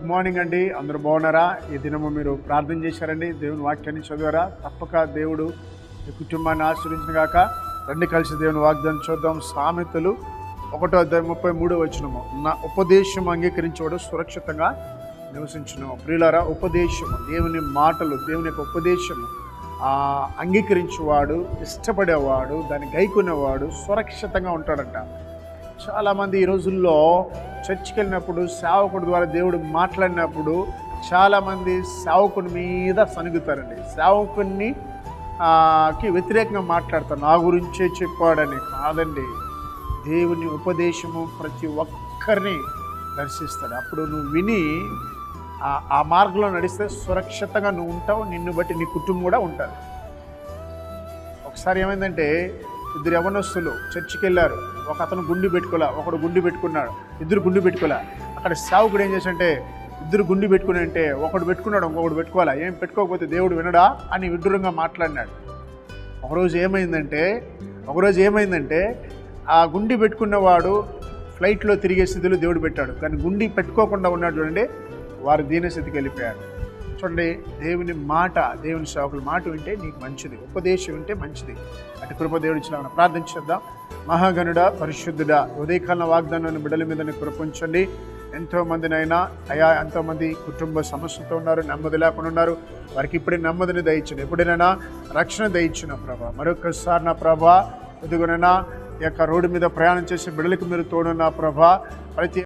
Good morning అండి. అందరూ బాగున్నారా? ఈ దినము మీరు ప్రార్థన చేశారండి. దేవుని వాక్యాన్ని చదివారా? తప్పక దేవుడు ఈ కుటుంబాన్ని ఆశ్రయించిన గాక రండి కలిసి దేవుని వాగ్దానం చూద్దాం. సామెతలు ఒకటో అధ్యాయం ముప్పై మూడో వచ్చినము నా ఉపదేశం అంగీకరించేవాడు సురక్షితంగా నివసించను. ప్రియులారా ఉపదేశము దేవుని మాటలు దేవుని యొక్క ఉపదేశము అంగీకరించేవాడు ఇష్టపడేవాడు దాన్ని గైకునేవాడు సురక్షితంగా ఉంటాడంట. చాలామంది ఈ రోజుల్లో చర్చికి వెళ్ళినప్పుడు సేవకుడి ద్వారా దేవుడు మాట్లాడినప్పుడు చాలామంది సేవకుని మీద సనుగుతారండి సేవకుని కి వ్యతిరేకంగా మాట్లాడతారు. నా గురించే చెప్పాడని కాదండి. దేవుని ఉపదేశము ప్రతి ఒక్కరిని దర్శిస్తాడు. అప్పుడు నువ్వు విని ఆ- ఆ మార్గంలో నడిస్తే సురక్షితంగా నువ్వు ఉంటావు. నిన్ను బట్టి నీ కుటుంబం కూడా ఉంటుంది. ఒకసారి ఏమైందంటే ఇద్దరు యవనస్తులు చర్చికి వెళ్ళారు. ఒక అతను గుండి పెట్టుకోలే ఒకడు గుండి పెట్టుకున్నాడు. ఇద్దరు గుండి పెట్టుకోలే. అక్కడ సేవకుడు ఏం చేశాడంటే ఇద్దరు గుండి పెట్టుకుని అంటే ఒకడు పెట్టుకున్నాడు ఇంకొకడు పెట్టుకోవాలా? ఏం పెట్టుకోకపోతే దేవుడు వినడా అని విడ్డూరంగా మాట్లాడినాడు. ఒకరోజు ఏమైందంటే ఒకరోజు ఏమైందంటే ఆ గుండి పెట్టుకున్నవాడు ఫ్లైట్లో తిరిగే స్థితిలో దేవుడు పెట్టాడు. కానీ గుండి పెట్టుకోకుండా ఉన్నాడు చూడండి వారు దీనస్థితికి వెళ్ళిపోయారు. చూడండి దేవుని మాట దేవుని సేవకుల మాట వింటే నీకు మంచిది. ఉపదేశం వింటే మంచిది. అటు కృప మనం ఇచ్చిన ప్రార్థించేద్దాం మహాగణుడ పరిశుద్ధుడ ఉదయకాల వాగ్దానాన్ని బిడ్డల మీద కృపించండి. ఎంతోమందినైనా ఎంతో మందినైనా అయా ఎంతోమంది కుటుంబ సమస్యతో ఉన్నారు నెమ్మది లేకుండా ఉన్నారు. వారికి ఇప్పుడే నెమ్మదిని దయించండి. ఎప్పుడైనా రక్షణ దయచిన ప్రభా మరొకసారి నా ప్రభా ఎదుగునైనా ఈ యొక్క రోడ్డు మీద ప్రయాణం చేసే బిడ్డలకు మీరు తోడున్న ప్రభా ప్రతి